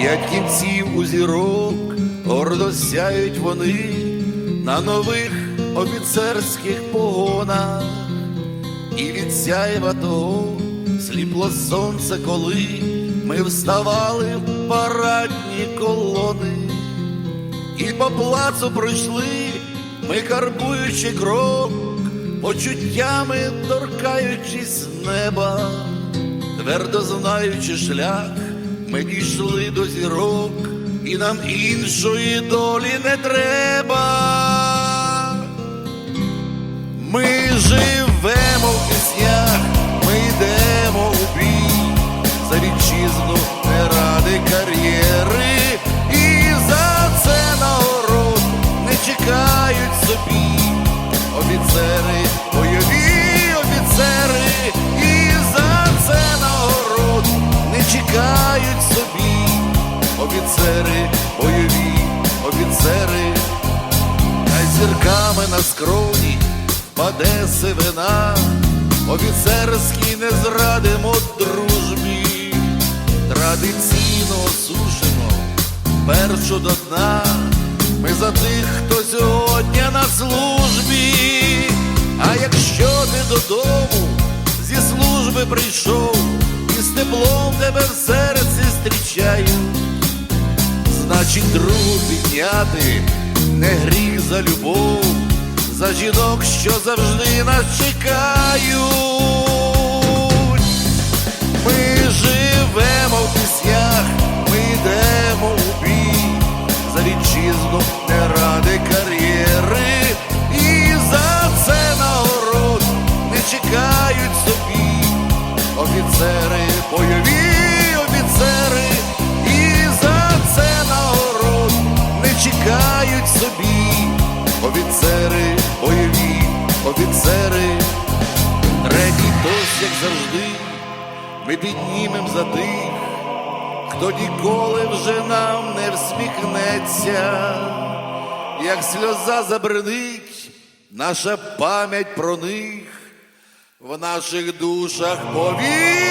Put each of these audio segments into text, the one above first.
П'ять кінців у зірок гордо сяють вони на нових офіцерських погонах, і від сяєва того сліпло сонце, коли ми вставали в парадні колони, і по плацу пройшли, ми карбуючи крок, почуттями торкаючись неба, твердо знаючи шлях, ми дійшли до зірок, і нам іншої долі не треба. Ми живемо в піснях, ми йдемо у бій за вітчизну не ради кар'єри, офіцери, бойові офіцери. Хай зірками на скроні впаде сивина, офіцерський не зрадимо дружбі, традиційно осушимо першу до дна. Ми за тих, хто сьогодні на службі. А якщо ти додому зі служби прийшов, і з теплом тебе в серці значить другу підняти не гріх за любов, за жінок, що завжди нас чекають. Ми собі. Офіцери, бойові офіцери, третій тост, як завжди, ми піднімем за тих, хто ніколи вже нам не всміхнеться, як сльоза забринить наша пам'ять про них в наших душах повік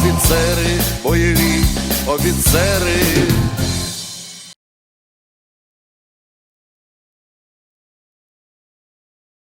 офіцери, бойові офіцери.